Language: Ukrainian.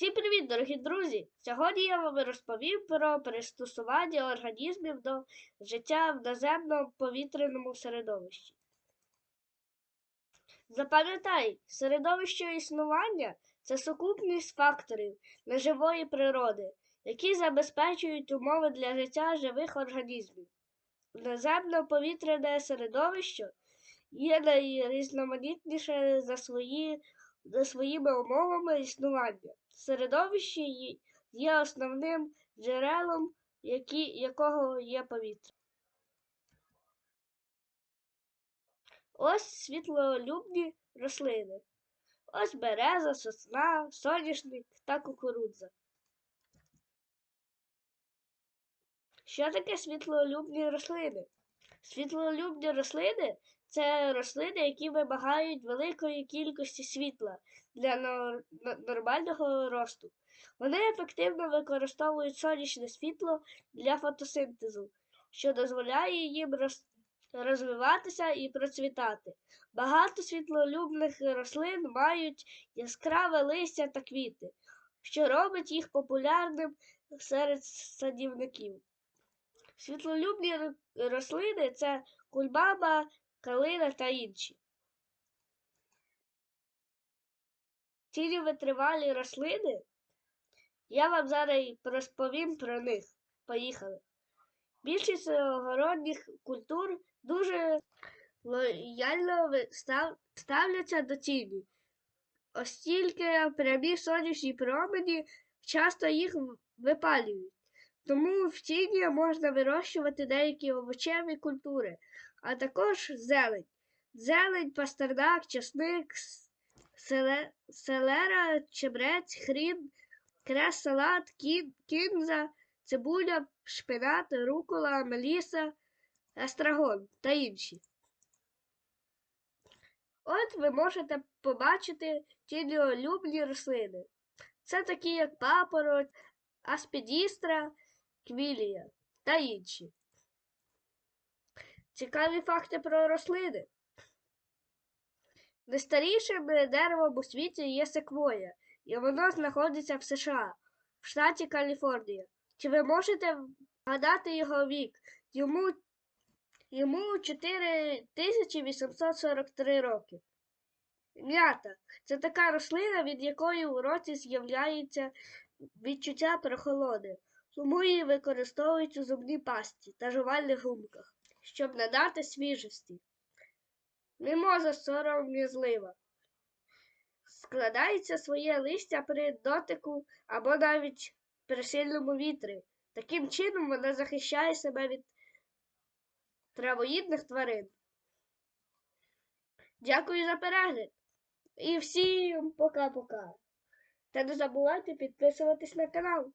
Всім привіт, дорогі друзі! Сьогодні я вам розповім про пристосування організмів до життя в наземному повітряному середовищі. Запам'ятай, середовище існування це сукупність факторів неживої природи, які забезпечують умови для життя живих організмів. Наземне повітряне середовище є найрізноманітніше за, свої, за своїми умовами існування. Середовище є- основним джерелом, які, якого є повітря. Ось світлолюбні рослини. Ось береза, сосна, соняшник та кукурудза. Що таке світлолюбні рослини? Світлолюбні рослини це рослини, які вимагають великої кількості світла для нормального росту. Вони ефективно використовують сонячне світло для фотосинтезу, що дозволяє їм розвиватися і процвітати. Багато світлолюбних рослин мають яскраве листя та квіти, що робить їх популярним серед садівників. Світлолюбні рослини це кульбаба, калина та інші. Ці витривалі рослини. Я вам зараз розповім про них. Поїхали. Більшість огородних культур дуже лояльно ставляться до тіні, оскільки прямі сонячні промені часто їх випалюють. Тому в тіні можна вирощувати деякі овочеві культури, а також зелень. Зелень, пастернак, часник, селе- селера, чебрець, хрін, крес, салат, кін, кінза, цибуля, шпинат, рукола, меліса, естрагон та інші. От ви можете побачити тіньолюбні рослини. Це такі, як папороть, аспідістра, квілія та інші. Цікаві факти про рослини. Найстарішим деревом у світі є секвоя, і воно знаходиться в США, в штаті Каліфорнія. Чи ви можете вгадати його вік? Йому, йому 4843 роки. М'ята це така рослина, від якої у році з'являється відчуття прохолоди, тому її використовують у зубній пасті та жувальних гумках, щоб надати свіжості. Мімоза сором'язлива. Складається своє листя при дотику або навіть при сильному вітрі. Таким чином вона захищає себе від травоїдних тварин. Дякую за перегляд. І всім пока-пока. Та не забувайте підписуватись на канал.